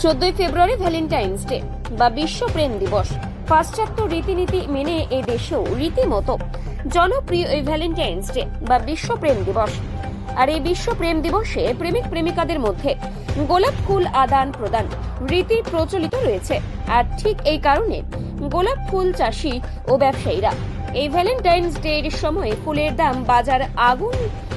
চোদ্দই ফেব্রুয়ারি Valentine's day বা বিশ্ব প্রেম দিবস। পাশ্চাত্য রীতিনীতি মেনে এ দেশেও রীতিমতো জনপ্রিয় এই ভ্যালেন্টাইন্স ডে বা বিশ্ব প্রেম দিবস। আর এই বিশ্ব প্রেম দিবসে প্রেমিক প্রেমিকাদের মধ্যে গোলাপ ফুল আদান প্রদান রীতি প্রচলিত রয়েছে। আর ঠিক এই কারণে গোলাপ ফুল চাষি ও ব্যবসায়ীরা এই ভ্যালেন্টাইন্স ডে এর সময় ফুলের দাম বাজার আগুন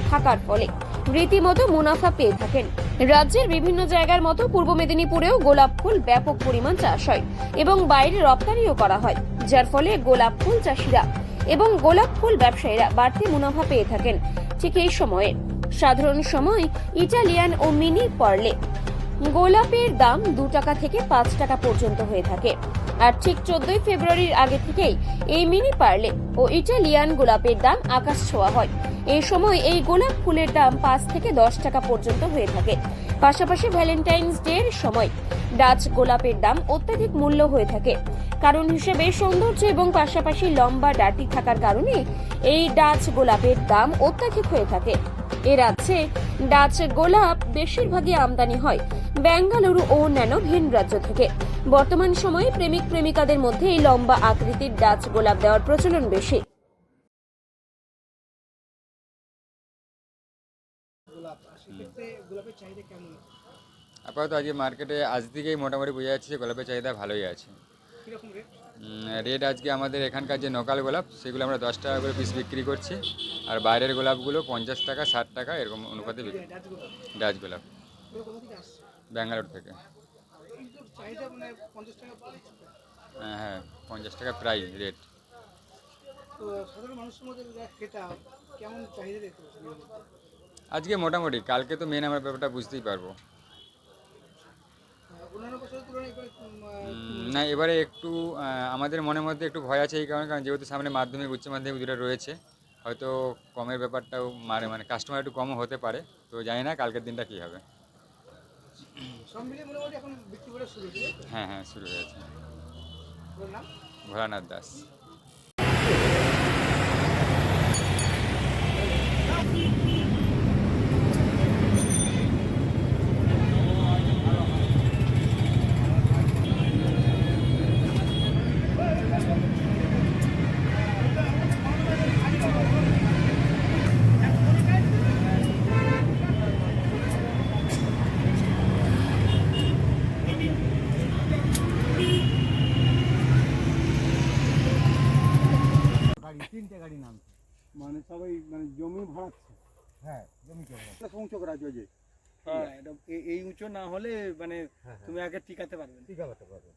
থাকার ফলে রীতিমতো মুনাফা পেয়ে থাকেন। রাজ্যের বিভিন্ন জায়গার মতো পূর্ব মেদিনীপুরেও গোলাপ ফুল ব্যাপক পরিমাণ চাষ হয় এবং বাইরে রপ্তানিও করা হয়, যার ফলে গোলাপ ফুল চাষিরা এবং গোলাপ ফুল ব্যবসায়ীরা বাড়তি মুনাফা পেয়ে থাকেন। ঠিক এই সময়ে সাধারণ সময় ইটালিয়ান ও মিনি পার্লে। গোলাপের দাম দু টাকা থেকে পাঁচ টাকা পর্যন্ত হয়ে থাকে। আর ঠিক চোদ্দই ফেব্রুয়ারির আগে থেকেই এই মিনি পার্লে ও ইটালিয়ান গোলাপের দাম আকাশ ছোঁয়া হয়। এই সময় এই গোলাপ ফুলের দাম পাঁচ থেকে দশ টাকা পর্যন্ত হয়ে থাকে। পাশাপাশি ভ্যালেন্টাইন্স ডে এর সময় ডাচ গোলাপের দাম অত্যাধিক মূল্য হয়ে থাকে। কারণ হিসেবে সৌন্দর্য এবং পাশাপাশি লম্বা ডাটি থাকার কারণে এই ডাচ গোলাপের দাম অত্যাধিক হয়ে থাকে। এ রাজ্যে ডাচ গোলাপ বেশিরভাগই আমদানি হয় বেঙ্গালুরু ও অন্যান্য ভিন রাজ্য থেকে। বর্তমান সময়ে প্রেমিক প্রেমিকাদের মধ্যে এই লম্বা আকৃতির ডাচ গোলাপ দেওয়ার প্রচলন বেশি। গোলাপের চাহিদা কেমন আপাতত আজকে মার্কেটে আজ থেকেই মোটামুটি বোঝা যাচ্ছে যে গোলাপের চাহিদা ভালোই আছে। কীরকম রেট রেট আজকে আমাদের এখানকার যে নকাল গোলাপ সেগুলো আমরা দশ টাকা করে পিস বিক্রি করছি। আর বাইরের গোলাপগুলো পঞ্চাশ টাকা ষাট টাকা এরকম অনুপাতে বিক্রি। ডাচ গোলাপ। ব্যাঙ্গালোর থেকে। মানে। হ্যাঁ হ্যাঁ পঞ্চাশ টাকা প্রায় রেট তো সাধারণ মানুষের মধ্যে ক্রেতা কেমন চাহিদা আজকে মোটামুটি কালকে তো মেন আমার ব্যাপারটা বুঝতেই পারব। না এবারে একটু আমাদের মনের মধ্যে একটু ভয় আছে এই কারণে কারণ যেহেতু সামনে মাধ্যমিক উচ্চ মাধ্যমিক দুটো রয়েছে হয়তো কমের ব্যাপারটাও মারে মানে কাস্টমার একটু কমও হতে পারে তো জানি না কালকের দিনটা কী হবে। হ্যাঁ হ্যাঁ শুরু হয়েছে ভোলানাথ দাস। তিনটে গাড়ি নাম মানে সবাই মানে জমি ভাড়াচ্ছে হ্যাঁ জমি জমা। সংযোগ রাজ্য যে। হ্যাঁ এটা এ- এই উঁচু না হলে মানে হ্যাঁ, তুমি আগে টিকাতে পারবে না। ঠিক আছে পারবে